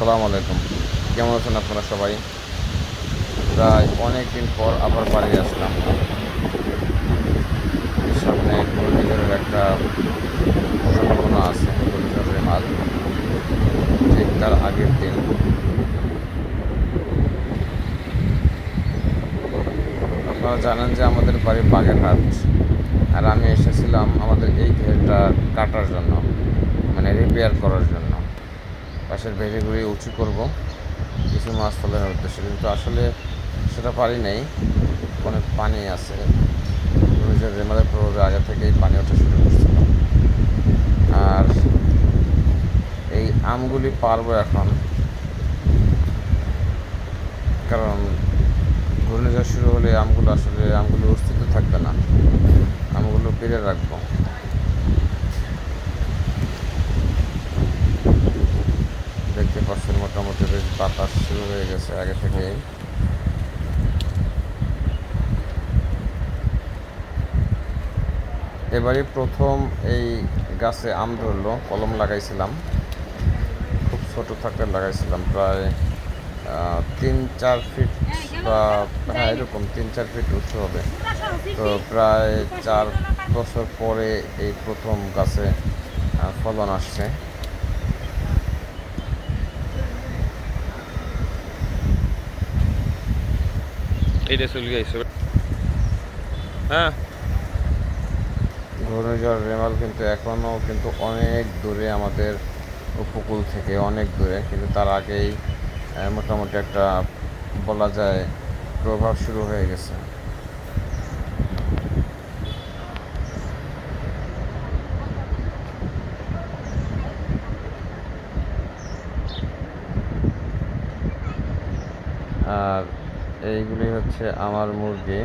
আসসালামু আলাইকুম। কেমন আছেন আপনারা সবাই? প্রায় অনেক দিন পর আবার বাড়ি আসলাম। সামনে ঘূর্ণিঝড়ের একটা সম্ভাবনা আছে ঘূর্ণিঝড়ের মাল ঠিক তার আগের দিন। আপনারা জানেন যে আমাদের বাড়ি বাগেরহাট। আর আমি এসেছিলাম আমাদের এই ঘেরটা কাটার জন্য মানে রিপেয়ার করার জন্য। পাশের ভেড়িগুড়ি উঁচু করব, কিছু মাছ ফলানোর উদ্দেশ্যে। কিন্তু আসলে সেটা পারি নাই, অনেক পানি আছে। রেমালের প্রভাবে আগে থেকেই পানি ওঠা শুরু করছিল। আর এই আমগুলি পারব এখন, কারণ ঘূর্ণিঝড় শুরু হলে আমগুলো আসলে, আমগুলো অস্তিত্ব থাকবে না। আমগুলো পেরে রাখব দেখতে পাচ্ছেন মোটামুটি বেশ বাতাস শুরু হয়ে গেছে আগে থেকেই। এবারে প্রথম এই গাছে আম ধরলো, কলম লাগাইছিলাম। খুব ছোট থাকতে লাগাইছিলাম, প্রায় তিন, চার ফিট বা হ্যাঁ এরকম তিন, চার ফিট উঁচু হবে। তো প্রায় চার বছর পরে এই প্রথম গাছে ফলন আসছে। এইটা চলে গেছে হ্যাঁ। ঘূর্ণিঝড় রেমাল কিন্তু এখনও কিন্তু অনেক দূরে আমাদের উপকূল থেকে অনেক দূরে, কিন্তু তার আগেই মোটামুটি একটা বলা যায় প্রভাব শুরু হয়ে গেছে। আর এইগুলি হচ্ছে আমার মুরগি।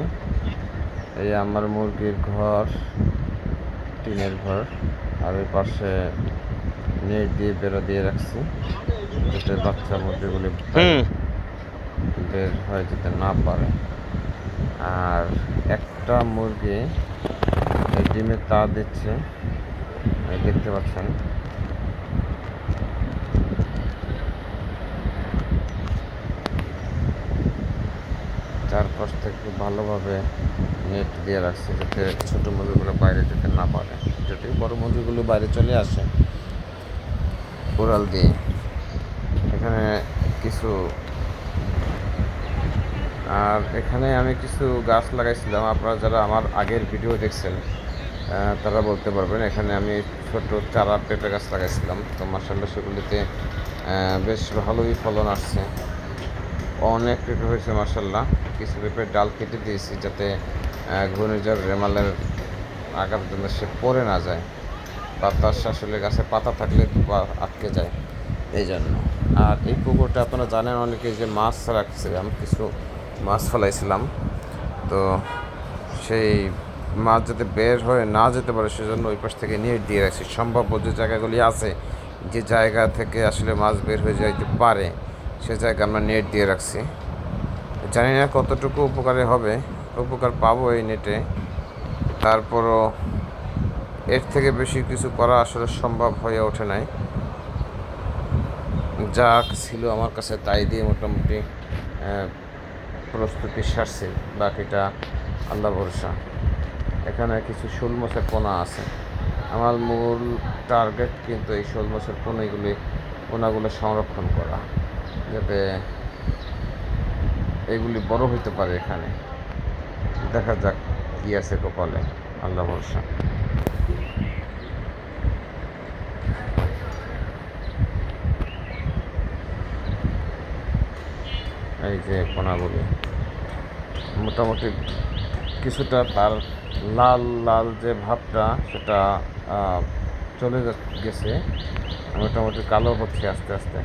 এই আমার মুরগির ঘর টিনের ঘর। আর ওই পাশে নেট দিয়ে বেড়া দিয়ে রাখছি যাতে বাচ্চা মুরগিগুলি বের হয়ে যেতে না পারে। আর একটা মুরগি ডিমে তা দিচ্ছে দেখতে পাচ্ছেন। চারপাশ থেকে ভালোভাবে নেট দিয়ে রাখছে যাতে ছোটো মুরগিগুলো বাইরে যেতে না পারে। যদি বড় মুরগিগুলো বাইরে চলে আসে উড়াল দিয়ে। এখানে কিছু আর এখানে আমি কিছু গাছ লাগাইছিলাম। আপনারা যারা আমার আগের ভিডিও দেখছেন তারা বলতে পারবেন, এখানে আমি ছোট চারা পেঁপে গাছ লাগাইছিলাম। তো মার্শাল্লাহ সেগুলিতে বেশ ভালোই ফলন আসছে। অনেক পেঁপে হয়েছে মার্শাল্লাহ কিছু পেঁপের ডাল কেটে দিয়েছি যাতে ঘূর্ণিঝড় রেমালের আঘাত জন্য সে পড়ে না যায়। বাতাস আসলে গাছে পাতা থাকলে আটকে যায় এই জন্য আর এই পুকুরটা আপনারা জানেন অনেকে যে মাছ রাখছিলাম কিছু মাছ ফেলাইছিলাম। তো সেই মাছ যাতে বের হয়ে না যেতে পারে, সেজন্য ওই পাশ থেকে নিয়ে দিয়ে রাখছি। সম্ভাব্য যে জায়গাগুলি আছে, যে জায়গা থেকে আসলে মাছ বের হয়ে যাইতে পারে সে জায়গা আমরা নেট দিয়ে রাখছি। জানি না কতটুকু উপকারে হবে, উপকার পাবো এই নেটে তারপরও এর থেকে বেশি কিছু করা আসলে সম্ভব হয়ে ওঠে নাই। যা ছিল আমার কাছে তাই দিয়ে মোটামুটি প্রস্তুতি সারছে, বাকিটা আল্লাহ ভরসা। এখানে কিছু শোল মাছের পোনা আছে। আমার মূল টার্গেট কিন্তু এই শোল মাছের পোনাগুলি, পোনাগুলো সংরক্ষণ করা। যাতে এগুলি বড় হইতে পারে এখানে। দেখা যাক কী আছে কপালে। আল্লাহ ভরসা। এই যে পোনাগুলি মোটামুটি কিছুটা তার লাল লাল যে ভাবটা, সেটা চলে গেছে। মোটামুটি কালো হচ্ছে আস্তে আস্তে।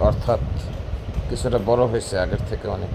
অর্থাৎ কিছুটা বড় হয়েছে আগের থেকে অনেক।